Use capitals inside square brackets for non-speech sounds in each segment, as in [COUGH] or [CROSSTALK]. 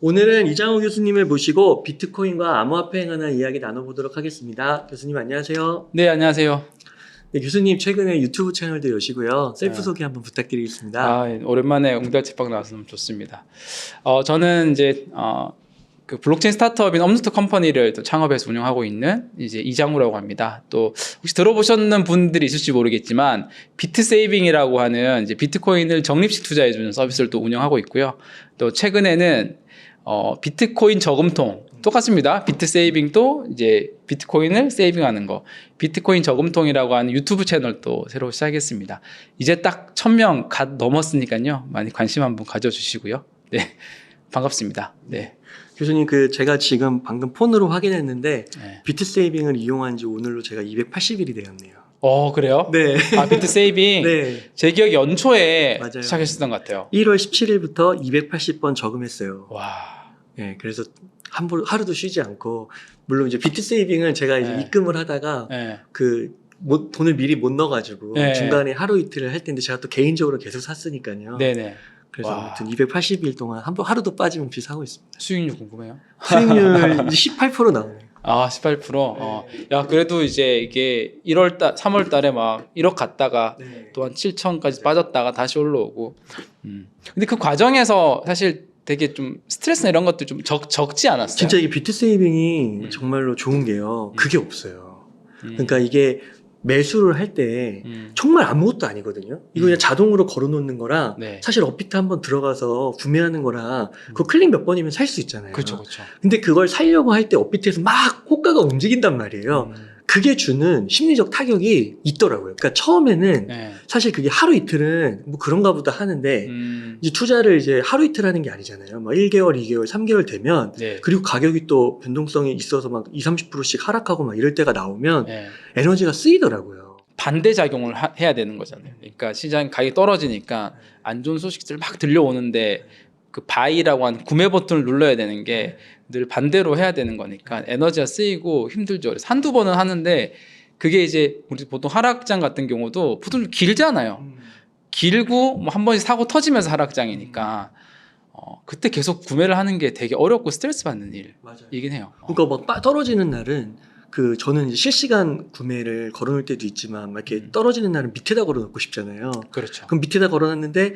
오늘은 이장호 교수님을 모시고 비트코인과 암호화폐에 관한 이야기 나눠보도록 하겠습니다. 교수님 안녕하세요. 네, 안녕하세요. 네, 교수님 최근에 유튜브 채널도 여시고요. 셀프 네. 소개 한번 부탁드리겠습니다. 아, 오랜만에 웅달 책방 나와서 너무 좋습니다. 어, 저는 이제 어, 그 블록체인 스타트업인 엄스터 컴퍼니를 또 창업해서 운영하고 있는 이제 이장우라고 합니다. 또 혹시 들어보셨는 분들이 있을지 모르겠지만 비트 세이빙이라고 하는 이제 비트코인을 적립식 투자해 주는 서비스를 또 운영하고 있고요. 또 최근에는 어, 비트코인 저금통 똑같습니다. 비트 세이빙도 이제 비트코인을 세이빙하는 거. 비트코인 저금통이라고 하는 유튜브 채널도 새로 시작했습니다. 이제 딱 1000명 갓 넘었으니까요. 많이 관심 한번 가져주시고요. 네. 반갑습니다. 네. 교수님 그 제가 지금 방금 폰으로 확인했는데 네. 비트 세이빙을 이용한 지 오늘로 제가 280일이 되었네요. 어, 그래요? 네. 아, 비트 세이빙. 네. 제 기억 연초에 맞아요. 시작했었던 것 같아요. 1월 17일부터 280번 저금했어요. 와. 네, 그래서 한번 하루도 쉬지 않고 물론 이제 비트 세이빙은 제가 이제 네. 입금을 하다가 네. 그 못- 돈을 미리 못 넣어가지고 네. 중간에 하루 이틀을 할 텐데 제가 또 개인적으로 계속 샀으니까요. 네네. 그래서 와. 아무튼 280일 동안 한 번 하루도 빠짐없이 사고 있습니다. 수익률 궁금해요. 수익률 이제 18% 나오네요. 아, 18%. 어. 야, 그래도 이제 이게 1월 달, 3월 달에 막 1억 갔다가 네. 또 한 7천까지 빠졌다가 다시 올라오고. 음. 근데 그 과정에서 사실 되게 좀 스트레스나 이런 것도 좀 적, 적지 않았어요. 진짜 이게 비트 세이빙이 음. 정말로 좋은 게요. 그게 없어요. 음. 그러니까 이게 매수를 할 때 음. 정말 아무것도 아니거든요. 이거 그냥 음. 자동으로 걸어놓는 거랑 네. 사실 업비트 한번 들어가서 구매하는 거랑 그거 클릭 몇 번이면 살 수 있잖아요. 그렇죠, 그렇죠. 근데 그걸 살려고 할 때 업비트에서 막 호가가 움직인단 말이에요. 음. 그게 주는 심리적 타격이 있더라고요. 그러니까 처음에는 네. 사실 그게 하루 이틀은 뭐 그런가 보다 하는데 음. 이제 투자를 이제 하루 이틀 하는 게 아니잖아요. 막 1개월, 2개월, 3개월 되면 네. 그리고 가격이 또 변동성이 있어서 막 20, 30%씩 하락하고 막 이럴 때가 나오면 네. 에너지가 쓰이더라고요. 반대 작용을 하- 해야 되는 거잖아요. 그러니까 시장 가격이 떨어지니까 안 좋은 소식들 막 들려오는데 그 바이라고 하는 구매 버튼을 눌러야 되는 게 늘 반대로 해야 되는 거니까 에너지가 쓰이고 힘들죠. 그래서 한두 번은 하는데 그게 이제 우리 보통 하락장 같은 경우도 보통 좀 길잖아요. 길고 뭐 한 번씩 사고 터지면서 하락장이니까 어, 그때 계속 구매를 하는 게 되게 어렵고 스트레스 받는 맞아요. 일이긴 해요. 어. 그러니까 막 빠- 떨어지는 날은 그 저는 이제 실시간 구매를 걸어놓을 때도 있지만 막 이렇게 음. 떨어지는 날은 밑에다 걸어놓고 싶잖아요. 그렇죠. 그럼 밑에다 걸어놨는데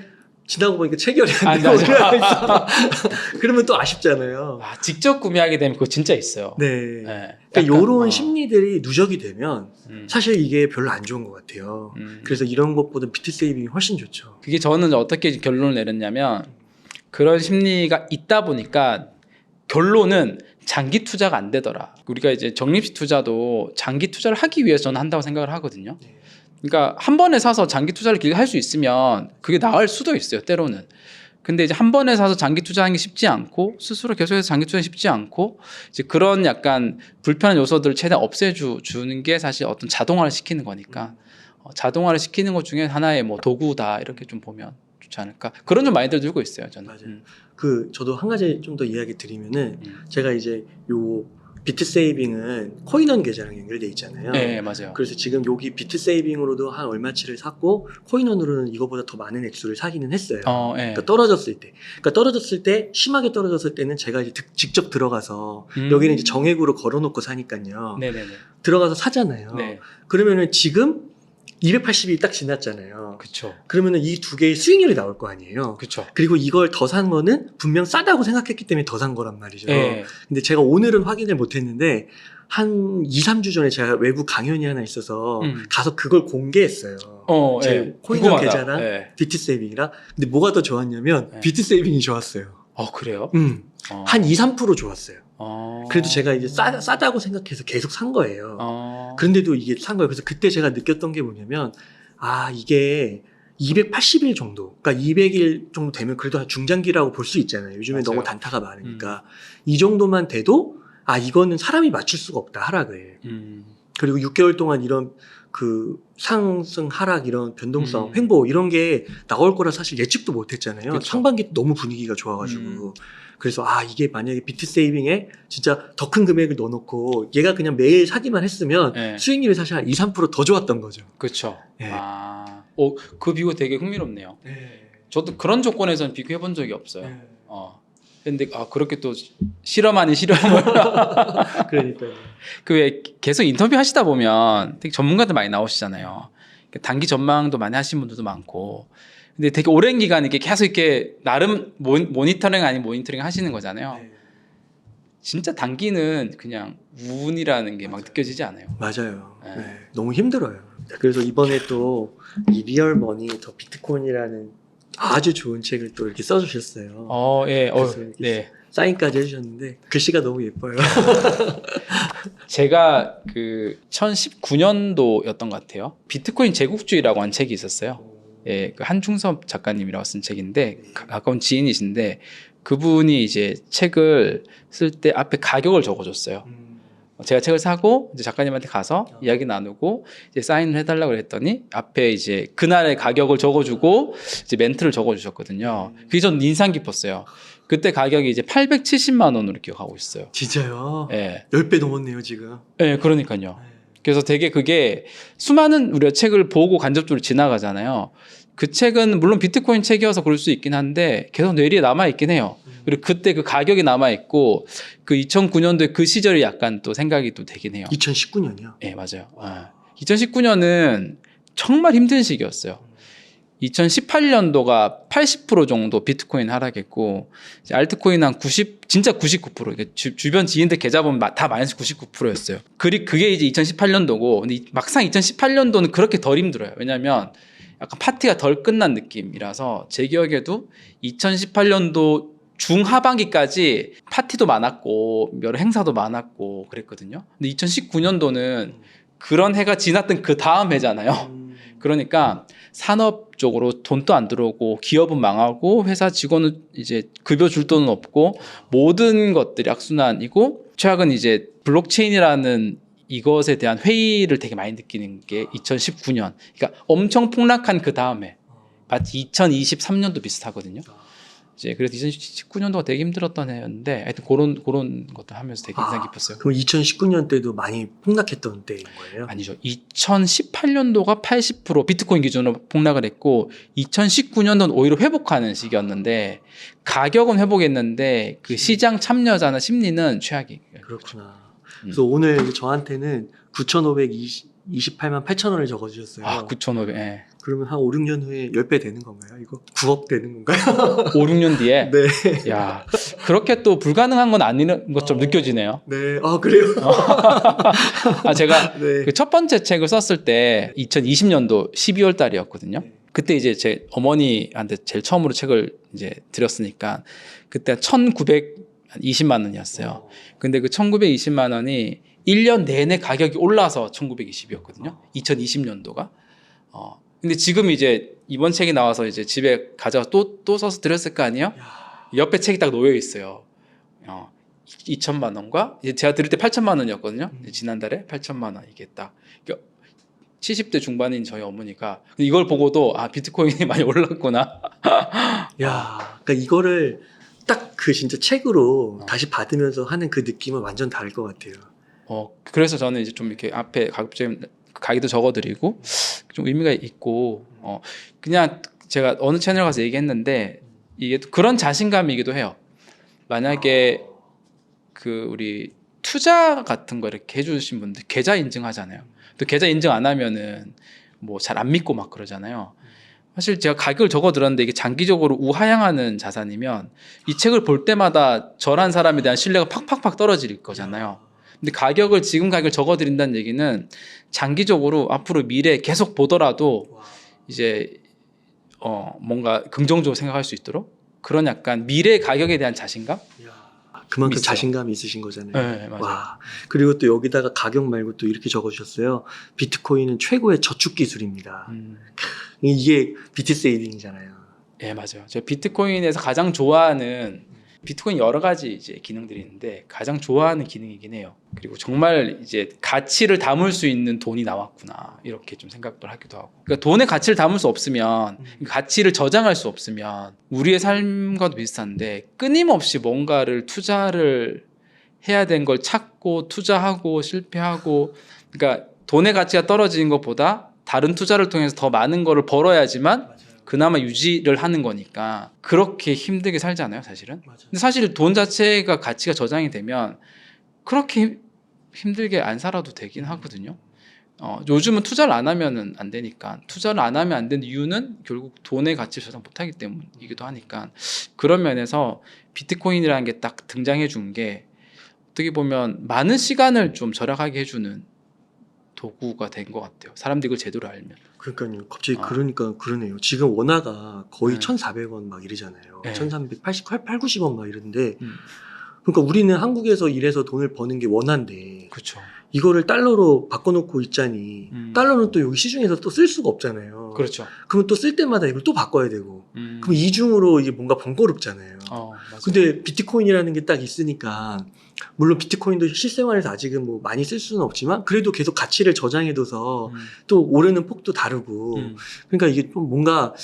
지나고 보니까 체결이 안 아, 되고 있어. [LAUGHS] 그러면 또 아쉽잖아요. 아, 직접 구매하게 되면 그거 진짜 있어요. 네. 네. 그러니까 요런 어, 심리들이 누적이 되면 음, 사실 이게 별로 안 좋은 것 같아요. 음. 그래서 이런 것보다 비트 세이빙이 훨씬 좋죠. 그게 저는 어떻게 결론을 내렸냐면 그런 심리가 있다 보니까 결론은 장기 투자가 안 되더라. 우리가 이제 적립식 투자도 장기 투자를 하기 위해서 저는 한다고 생각을 하거든요. 네. 그러니까 한 번에 사서 장기 투자를 길게 할 수 있으면 그게 나을 수도 있어요. 때로는. 근데 이제 한 번에 사서 장기 투자하는 게 쉽지 않고 스스로 계속해서 장기 투자하기 쉽지 않고 이제 그런 약간 불편한 요소들을 최대한 없애주 주는 게 사실 어떤 자동화를 시키는 거니까 어, 자동화를 시키는 것 중에 하나의 뭐 도구다 이렇게 좀 보면 좋지 않을까 그런 좀 많이들 들고 있어요 저는. 맞아요. 음, 그 저도 한 가지 좀 더 이야기 드리면은 음. 제가 이제 요 비트 세이빙은 코인원 계좌랑 연결돼 있잖아요. 네 맞아요. 그래서 지금 여기 비트 세이빙으로도 한 얼마치를 샀고 코인원으로는 이거보다 더 많은 액수를 사기는 했어요. 어, 예. 그러니까 떨어졌을 때, 그러니까 떨어졌을 때 심하게 떨어졌을 때는 제가 이제 득- 직접 들어가서 음. 여기는 이제 정액으로 걸어놓고 사니까요. 네네네. 들어가서 사잖아요. 네. 그러면은 지금 280이 딱 지났잖아요. 그쵸. 그러면은 이 두 개의 수익률이 나올 거 아니에요. 그쵸. 그리고 이걸 더 산 거는 분명 싸다고 생각했기 때문에 더 산 거란 말이죠. 예. 근데 제가 오늘은 확인을 못 했는데 한 2, 3주 전에 제가 외부 강연이 하나 있어서 음. 가서 그걸 공개했어요. 어, 제 예. 궁금하다. 계좌랑 예. 비트 세이빙이라. 근데 뭐가 더 좋았냐면 네. 비트 세이빙이 좋았어요. 어 그래요? 음. 어. 한 2, 3% 좋았어요. 어. 그래도 제가 이제 싸, 싸다고 생각해서 계속 산 거예요. 어. 그런데도 이게 산 거예요. 그래서 그때 제가 느꼈던 게 뭐냐면 아 이게 280일 정도, 그러니까 200일 정도 되면 그래도 한 중장기라고 볼 수 있잖아요. 요즘에 맞아요. 음. 너무 단타가 많으니까 이 정도만 돼도 아 이거는 사람이 맞출 수가 없다 하락을. 음. 그리고 6개월 동안 이런 그 상승 하락 이런 변동성 음. 횡보 이런 게 나올 거라 사실 예측도 못 했잖아요. 그쵸. 상반기 너무 분위기가 좋아가지고 음. 그래서 아 이게 만약에 비트 세이빙에 진짜 더 큰 금액을 넣어놓고 얘가 그냥 매일 사기만 했으면 네. 수익률이 사실 한 2, 3%더 좋았던 거죠. 그쵸. 예. 아. 어, 그 비교 되게 흥미롭네요. 저도 그런 조건에서는 비교해 본 적이 없어요. 어. 근데 아 그렇게 또 실험 아닌 실험을 [LAUGHS] 그러니까요. 그 왜 계속 인터뷰 하시다 보면 되게 전문가들 많이 나오시잖아요. 그러니까 단기 전망도 많이 하신 분들도 많고. 근데 되게 오랜 기간 이렇게 계속 이렇게 나름 모, 모니터링 아닌 모니터링 하시는 거잖아요. 네. 진짜 단기는 그냥 운이라는 게 막 느껴지지 않아요. 맞아요. 네. 네, 너무 힘들어요. 그래서 이번에 또 이 리얼 머니 더 비트코인이라는 아주 좋은 책을 또 이렇게 써주셨어요. 어, 예, 어, 네. 사인까지 해주셨는데 글씨가 너무 예뻐요. [LAUGHS] 제가 그 2019년도였던 것 같아요. 비트코인 제국주의라고 한 책이 있었어요. 예, 그 한중섭 작가님이라고 쓴 책인데 가- 가까운 지인이신데 그분이 이제 책을 쓸 때 앞에 가격을 적어줬어요. 음, 제가 책을 사고 이제 작가님한테 가서 이야기 나누고 이제 사인을 해달라고 했더니 앞에 이제 그날의 가격을 적어주고 이제 멘트를 적어주셨거든요. 그게 전 인상 깊었어요. 그때 가격이 이제 870만 원으로 기억하고 있어요. 진짜요? 예, 10배 넘었네요, 지금. 예, 그러니까요. 네. 그래서 되게 그게 수많은 우리가 책을 보고 간접적으로 지나가잖아요. 그 책은 물론 비트코인 책이어서 그럴 수 있긴 한데 계속 뇌리에 남아 있긴 해요. 그리고 그때 그 가격이 남아 있고 그 2009년도에 그 시절이 약간 또 생각이 또 되긴 해요. 2019년이요. 예, 맞아요. 2019년은 정말 힘든 시기였어요. 2018년도가 80% 정도 비트코인 하락했고 이제 알트코인 한 90, 진짜 99%. 이게 주, 주변 지인들 계좌 보면 마- 다 마이너스 99%였어요. 그리 그게 이제 2018년도고, 근데 이- 막상 2018년도는 그렇게 덜 힘들어요. 왜냐하면 약간 파티가 덜 끝난 느낌이라서 제 기억에도 2018년도 중하반기까지 파티도 많았고 여러 행사도 많았고 그랬거든요. 근데 2019년도는 그런 해가 지났던 그 다음 해잖아요. 음, 그러니까 산업 쪽으로 돈도 안 들어오고 기업은 망하고 회사 직원은 이제 급여 줄 돈은 없고 모든 것들이 악순환이고 최악은 이제 블록체인이라는 이것에 대한 회의를 되게 많이 느끼는 게 2019년. 그러니까 엄청 폭락한 그 다음에 마치 2023년도 비슷하거든요. 이제 그래서 2019년도가 되게 힘들었던 해였는데 하여튼 그런 그런 것도 하면서 되게 인상 아, 깊었어요. 그럼 2019년 때도 많이 폭락했던 때인 거예요? 아니죠. 2018년도가 80% 비트코인 기준으로 폭락을 했고 2019년도는 오히려 회복하는 시기였는데 가격은 회복했는데 그 시장 참여자나 심리는 최악이. 그렇구나. 음. 그래서 오늘 저한테는 9,528만 8천 원을 적어주셨어요. 아, 9,500. 예. 그러면 한 5, 6년 후에 10배 되는 건가요? 이거 9억 되는 건가요? [LAUGHS] 5, 6년 뒤에 네. 야, 그렇게 또 불가능한 건 아닌 것처럼 어. 느껴지네요. 네. 아, 그래요? [LAUGHS] 아, 제가 네. 그 첫 번째 책을 썼을 때 2020년도 12월 달이었거든요. 네. 그때 이제 제 어머니한테 제일 처음으로 책을 이제 드렸으니까 그때 1,920만 원이었어요. 근데 그 1,920만 원이 1년 내내 가격이 올라서 1,920이었거든요. 2020년도가. 어. 근데 지금 이제 이번 책이 나와서 이제 집에 가져가 또, 또 써서 드렸을 거 아니에요? 야, 옆에 책이 딱 놓여 있어요. 어, 2천만 원과 이제 제가 드릴 때 8천만 원이었거든요. 음. 지난달에 8천만 원 이게 딱 그러니까 70대 중반인 저희 어머니가 이걸 보고도 아 비트코인이 [LAUGHS] 많이 올랐구나. 야, 그러니까 이거를 딱 그 진짜 책으로 어. 다시 받으면서 하는 그 느낌은 완전 다를 것 같아요. 어 그래서 저는 이제 좀 이렇게 앞에 가급적 가기도 적어드리고 좀 의미가 있고 어 그냥 제가 어느 채널 가서 얘기했는데 이게 또 그런 자신감이기도 해요. 만약에 그 우리 투자 같은 거 이렇게 해주신 분들 계좌 인증하잖아요. 또 계좌 인증 안 하면은 뭐 잘 안 믿고 막 그러잖아요. 사실 제가 가격을 적어들었는데 이게 장기적으로 우하향하는 자산이면 이 책을 볼 때마다 저란 사람에 대한 신뢰가 팍팍팍 떨어질 거잖아요. 근데 가격을 지금 가격을 적어드린다는 얘기는 장기적으로 앞으로 미래 계속 보더라도 와. 이제 어 뭔가 긍정적으로 생각할 수 있도록 그런 약간 미래 가격에 대한 자신감? 야, 그만큼 있어요. 자신감이 있으신 거잖아요. 네, 맞아요. 와. 그리고 또 여기다가 가격 말고 또 이렇게 적어주셨어요. 비트코인은 최고의 저축 기술입니다. 음, 이게 비트 세이빙이잖아요. 예, 맞아요. 제가 비트코인에서 가장 좋아하는 비트코인 여러 가지 이제 기능들이 있는데 가장 좋아하는 기능이긴 해요. 그리고 정말 이제 가치를 담을 수 있는 돈이 나왔구나 이렇게 좀 생각도 하기도 하고. 그러니까 돈의 가치를 담을 수 없으면 음. 가치를 저장할 수 없으면 우리의 삶과도 비슷한데 끊임없이 뭔가를 투자를 해야 된 걸 찾고 투자하고 실패하고 그러니까 돈의 가치가 떨어지는 것보다 다른 투자를 통해서 더 많은 거를 벌어야지만. 그나마 유지를 하는 거니까 그렇게 힘들게 살잖아요, 사실은. 맞아요. 근데 사실 돈 자체가 가치가 저장이 되면 그렇게 힘- 힘들게 안 살아도 되긴 하거든요. 어, 요즘은 투자를 안 하면은 안 되니까 투자를 안 하면 안 되는 이유는 결국 돈의 가치를 저장 못 하기 때문이기도 하니까 그런 면에서 비트코인이라는 게 딱 등장해 준 게 어떻게 보면 많은 시간을 좀 절약하게 해주는 도구가 된 것 같아요. 사람들이 그걸 제대로 알면. 그러니까요. 갑자기 아. 그러니까 그러네요. 지금 원화가 거의 네. 1,400원 막 이러잖아요. 네. 1,380, 8, 90원 막 이런데 음. 그러니까 우리는 한국에서 일해서 돈을 버는 게 원화인데 그렇죠. 이거를 달러로 바꿔놓고 있자니 음. 달러는 또 여기 시중에서 또 쓸 수가 없잖아요. 그렇죠. 그러면 또쓸 때마다 이걸 또 바꿔야 되고 음. 그럼 이중으로 이게 뭔가 번거롭잖아요. 어, 맞아요. 근데 비트코인이라는 게 딱 있으니까 물론 비트코인도 실생활에서 아직은 뭐 많이 쓸 수는 없지만 그래도 계속 가치를 저장해둬서 음. 또 오르는 폭도 다르고 음. 그러니까 이게 좀 뭔가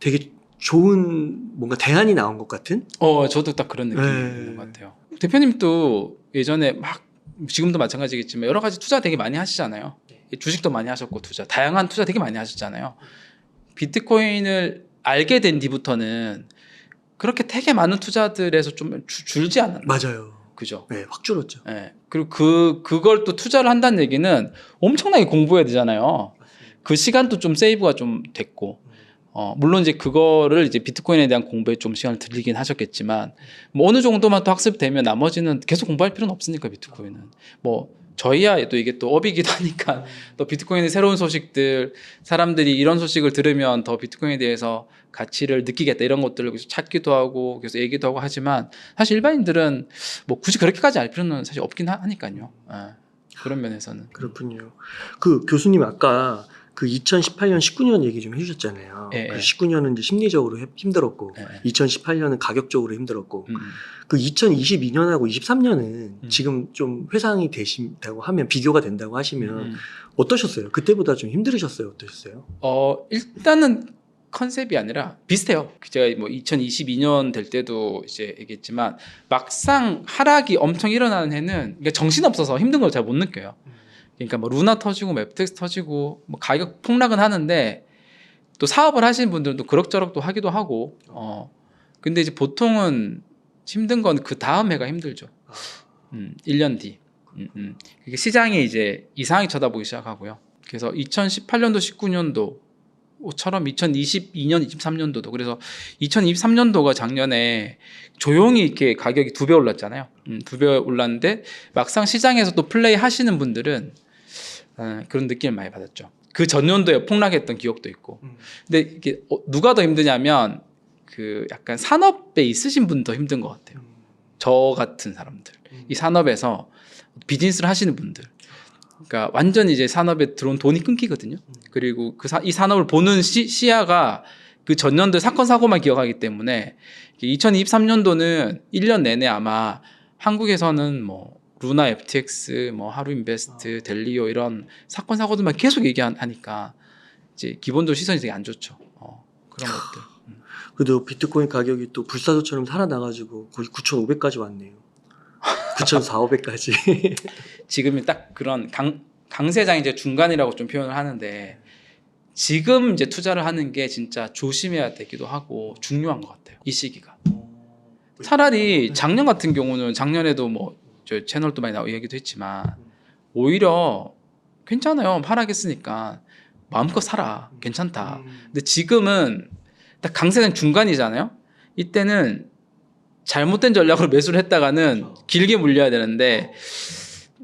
되게 좋은 뭔가 대안이 나온 것 같은 어, 저도 딱 그런 느낌이 네. 있는 것 같아요. 대표님 도 예전에 막 지금도 마찬가지겠지만 여러 가지 투자 되게 많이 하시잖아요. 주식도 많이 하셨고 투자 다양한 투자 되게 많이 하셨잖아요. 비트코인을 알게 된 뒤부터는 그렇게 되게 많은 투자들에서 좀 주- 줄지 않았나? 맞아요. 그죠? 네, 확 줄었죠. 예. 그리고 그 그걸 또 투자를 한다는 얘기는 엄청나게 공부해야 되잖아요. 그 시간도 좀 세이브가 좀 됐고 어, 물론 이제 그거를 이제 비트코인에 대한 공부에 좀 시간을 들리긴 하셨겠지만 뭐 어느 정도만 또 학습되면 나머지는 계속 공부할 필요는 없으니까 비트코인은. 뭐 저희야 또 이게 또 업이기도 [LAUGHS] 하니까 또 비트코인의 새로운 소식들 사람들이 이런 소식을 들으면 더 비트코인에 대해서 가치를 느끼겠다 이런 것들을 계속 찾기도 하고 계속 얘기도 하고 하지만 사실 일반인들은 뭐 굳이 그렇게까지 알 필요는 사실 없긴 하, 니까요. 그런 면에서는. 그렇군요. 그 교수님 아까 그 2018년, 19년 얘기 좀 해주셨잖아요. 예, 그 예. 19년은 이제 심리적으로 해- 힘들었고, 예, 예. 2018년은 가격적으로 힘들었고, 음, 그 2022년하고 23년은 음. 지금 좀 회상이 되신다고 하면 비교가 된다고 하시면 음. 어떠셨어요? 그때보다 좀 힘들으셨어요? 어떠셨어요? 어 일단은 컨셉이 아니라 비슷해요. 제가 뭐 2022년 될 때도 이제 얘기했지만 막상 하락이 엄청 일어나는 해는 그러니까 정신 없어서 힘든 걸 잘 못 느껴요. 그러니까 뭐 루나 터지고 맵텍스 터지고 뭐 가격 폭락은 하는데 또 사업을 하시는 분들도 그럭저럭 또 하기도 하고 어 근데 이제 보통은 힘든 건 그 다음 해가 힘들죠. 음, 1년 뒤. 음, 음. 시장이 이제 이상하게 쳐다보기 시작하고요. 그래서 2018년도, 19년도처럼 2022년, 23년도도 그래서 2023년도가 작년에 조용히 이렇게 가격이 두 배 올랐잖아요. 음, 두 배 올랐는데 막상 시장에서 또 플레이 하시는 분들은 어, 그런 느낌을 많이 받았죠. 그 전년도에 폭락했던 기억도 있고. 음. 근데 이게 어, 누가 더 힘드냐면 그 약간 산업에 있으신 분 더 힘든 것 같아요. 저 같은 사람들. 이 산업에서 비즈니스를 하시는 분들. 그러니까 완전 이제 산업에 들어온 돈이 끊기거든요. 그리고 그 이 산업을 보는 시, 시야가 그 전년도 사건 사고만 기억하기 때문에 2023년도는 1년 내내 아마 한국에서는 뭐 루나 FTX, 뭐 하루 인베스트, 델리오 이런 사건 사고들만 계속 얘기하니까 이제 기본적으로 시선이 되게 안 좋죠. 어, 그런 것들. 음. 그래도 비트코인 가격이 또 불사조처럼 살아나가지고 거의 9,500까지 왔네요. 9,400까지. [LAUGHS] 지금이 딱 그런 강, 강세장 이제 중간이라고 좀 표현을 하는데 지금 이제 투자를 하는 게 진짜 조심해야 되기도 하고 중요한 것 같아요. 이 시기가. 차라리 작년 같은 경우는 작년에도 뭐 저 채널도 많이 나오고 얘기도 했지만 오히려 괜찮아요. 하락했으니까 마음껏 살아. 괜찮다. 근데 지금은 딱 강세장 중간이잖아요. 이때는 잘못된 전략으로 매수를 했다가는 그렇죠. 길게 물려야 되는데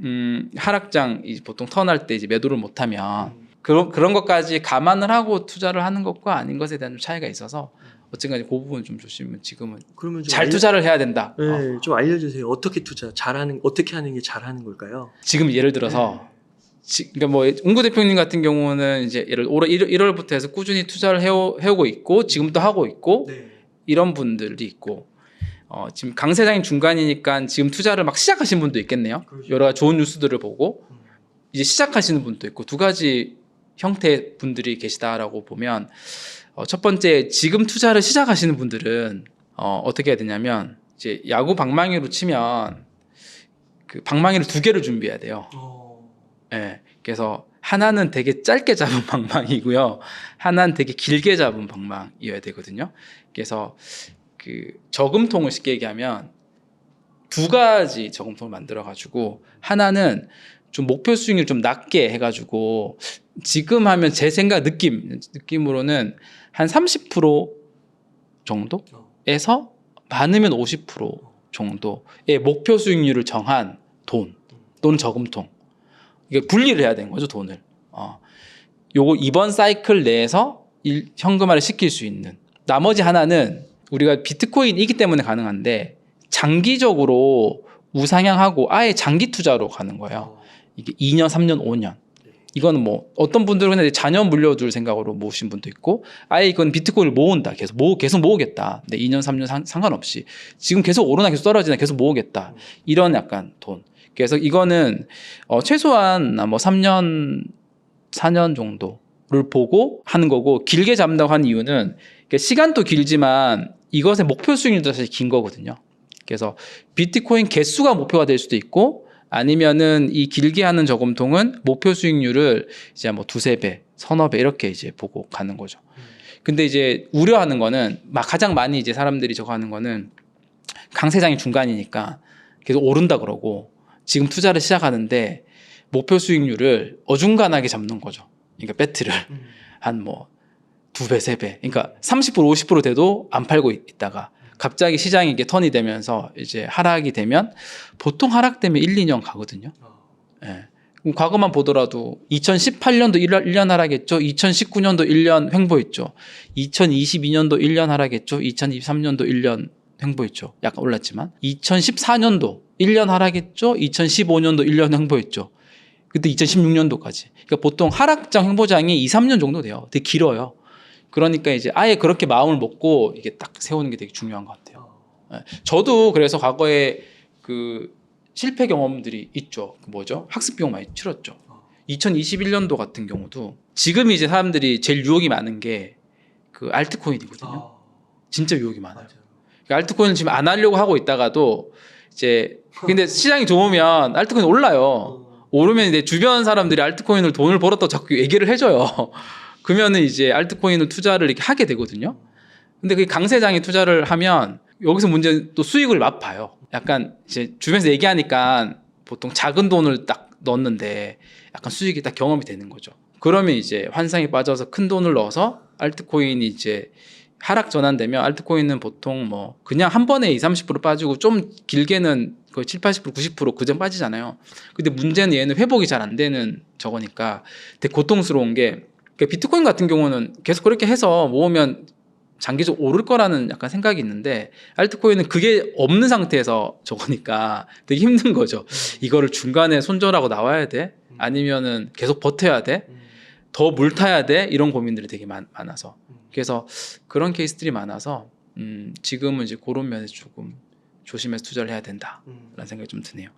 음, 하락장 이 보통 턴할 때 이제 매도를 못하면 그런 그런 것까지 감안을 하고 투자를 하는 것과 아닌 것에 대한 좀 차이가 있어서 어쨌든 그 부분 좀 조심은 지금은 그러면 좀잘 알려- 투자를 해야 된다. 어. 네, 좀 알려주세요. 어떻게 투자 잘하는 어떻게 하는 게 잘하는 걸까요? 지금 예를 들어서 지, 그러니까 뭐 웅구 대표님 같은 경우는 이제 예를 올해 1 월, 부터 해서 꾸준히 투자를 해오, 해오고 있고 지금도 하고 있고 네. 이런 분들이 있고 어, 지금 강세장인 중간이니까 지금 투자를 막 시작하신 분도 있겠네요. 그렇죠. 여러 가지 좋은 뉴스들을 보고 음. 이제 시작하시는 분도 있고 두 가지 형태의 분들이 계시다라고 보면 어, 첫 번째 지금 투자를 시작하시는 분들은 어, 어떻게 해야 되냐면 이제 야구 방망이로 치면 그 방망이를 두 개를 준비해야 돼요. 어. 예. 그래서 하나는 되게 짧게 잡은 [LAUGHS] 방망이고요. 하나는 되게 길게 잡은 방망이어야 되거든요. 그래서 그 저금통을 쉽게 얘기하면 두 가지 저금통을 만들어 가지고 하나는 좀 목표 수익률 좀 낮게 해가지고 지금 하면 제 생각 느낌 느낌으로는 한 30% 정도에서 많으면 50% 정도의 목표 수익률을 정한 돈 또는 저금통 이게 분리를 해야 되는 거죠 돈을 어. 요거 이번 사이클 내에서 일- 현금화를 시킬 수 있는 나머지 하나는 우리가 비트코인이기 때문에 가능한데 장기적으로 우상향하고 아예 장기 투자로 가는 거예요. 이게 2년, 3년, 5년. 이거는 뭐 어떤 분들은 그냥 자녀 물려줄 생각으로 모으신 분도 있고 아예 이건 비트코인을 모은다. 계속 모 계속 모으겠다. 근데 2년, 3년 상, 상관없이 지금 계속 오르나 계속 떨어지나 계속 모으겠다. 이런 약간 돈. 그래서 이거는 어, 최소한 뭐 3년, 4년 정도를 보고 하는 거고 길게 잡는다고 하는 이유는 시간도 길지만 이것의 목표 수익률도 사실 긴 거거든요. 그래서 비트코인 개수가 목표가 될 수도 있고 아니면은 이 길게 하는 저금통은 목표 수익률을 이제 뭐 두세 배, 서너 배 이렇게 이제 보고 가는 거죠. 근데 이제 우려하는 거는 막 가장 많이 이제 사람들이 저거 하는 거는 강세장이 중간이니까 계속 오른다 그러고 지금 투자를 시작하는데 목표 수익률을 어중간하게 잡는 거죠. 그러니까 배트를 한 뭐 두 배, 세 배. 그러니까 30% 50% 돼도 안 팔고 있- 있다가 갑자기 시장이 이게 턴이 되면서 이제 하락이 되면 보통 하락 되면 1, 2년 가거든요. 예. 그럼 과거만 보더라도 2018년도 1년 하락했죠. 2019년도 1년 횡보했죠. 2022년도 1년 하락했죠. 2023년도 1년 횡보했죠. 약간 올랐지만 2014년도 1년 하락했죠. 2015년도 1년 횡보했죠. 그때 2016년도까지. 그러니까 보통 하락장 횡보장이 2, 3년 정도 돼요. 되게 길어요. 그러니까 이제 아예 그렇게 마음을 먹고 이게 딱 세우는 게 되게 중요한 것 같아요. 예. 저도 그래서 과거에 그 실패 경험들이 있죠. 그 뭐죠? 학습 비용 많이 치렀죠. 2021년도 같은 경우도 지금 이제 사람들이 제일 유혹이 많은 게 그 알트코인이거든요. 진짜 유혹이 많아요. 그러니까 알트코인을 지금 안 하려고 하고 있다가도 이제 근데 시장이 좋으면 알트코인 올라요. 오르면 이제 주변 사람들이 알트코인을 돈을 벌었다고 자꾸 얘기를 해줘요. 그러면은 이제 알트코인을 투자를 이렇게 하게 되거든요. 근데 그 강세장에 투자를 하면 여기서 문제 또 수익을 맛봐요. 약간 이제 주변에서 얘기하니까 보통 작은 돈을 딱 넣었는데 약간 수익이 딱 경험이 되는 거죠. 그러면 이제 환상에 빠져서 큰 돈을 넣어서 알트코인이 이제 하락 전환되면 알트코인은 보통 뭐 그냥 한 번에 2, 30% 빠지고 좀 길게는 거의 7, 80%, 90% 그전 빠지잖아요. 근데 문제는 얘는 회복이 잘 안 되는 저거니까 되게 고통스러운 게 그러니까 비트코인 같은 경우는 계속 그렇게 해서 모으면 장기적으로 오를 거라는 약간 생각이 있는데 알트코인은 그게 없는 상태에서 저거니까 되게 힘든 거죠. 이거를 중간에 손절하고 나와야 돼? 아니면은 계속 버텨야 돼? 더 물 타야 돼? 이런 고민들이 되게 많, 많아서 그래서 그런 케이스들이 많아서 음, 지금은 이제 그런 면에서 조금 조심해서 투자를 해야 된다라는 생각이 좀 드네요.